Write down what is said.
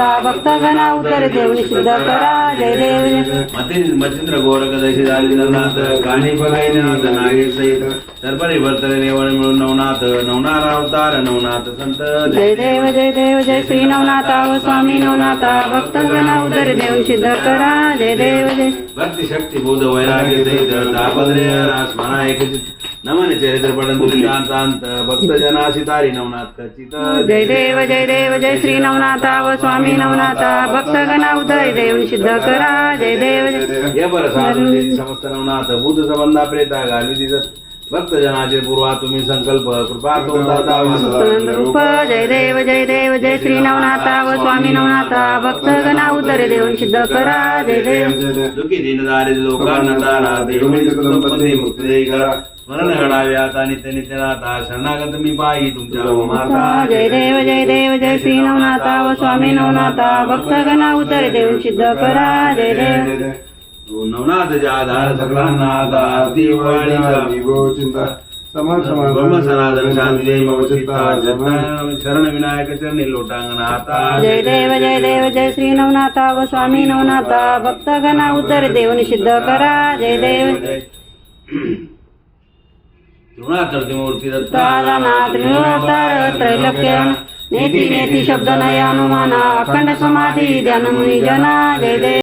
नवनाथा भक्तगणा उतर देव निषिद्ध करा. जय देव. जय मते मच्छिंद्र गोरख दशी झाली नवनाथ काणी बघायनाथ नागेश सहित सरपरी भरतरे रेवळ मिळून नवनाथ नवनार अवतार नवनाथ संत. जय देव. जय देव जय श्री नवनाथा. व स्वामी नवनाथा भक्तगणा उतर देव निषिद्ध करा. जय देव जय. भक्ती शक्ती बोध वैराग्य सहित तापद्रे रास म्हणा एकचित नमन चरित्र दुरितांत भक्त जनासी तारी नवनाथ जय देव जय देव जय श्री नवनाथा व स्वामी नवनाथा भक्तगणा उतर देव निषिद्ध करा जय देव जय हे बर समस्त नवनाथ भूत संबंधा प्रेता घालवी दिसत भक्त जनाचे पूर्वा तुम्ही संकल्प. कृपा रूप जय देव जय देव जय श्री नवनाथा व स्वामी नवनाथा. भक्तगणा उतर देव निषिद्ध करा. जय देव. दुःखी दीनदारी लोकांना तारा देवळी संपत्ती मुक्ती करा. स्मरण घडावे आता नित्य नित्य नाथा शरणागत मी पायी तुमच्या माता. जय देव जय देव जय श्री नवनाथा व स्वामी नवनाथा. भक्तगणा उतर देव निषिद्ध करा. जय देव. तू नवनाथ ब्रह्म सनातन शांती जय शरण विनायक चरणी जय देव जय देव जय श्री नवनाथा व स्वामी नवनाथा भक्तगणा उतर देव निषिद्ध करा जय देव तृणाचरती मूर्ती नेती नेती शब्द नय अनुमाना अखंड समाधी ध्यान मुनी जना जय देव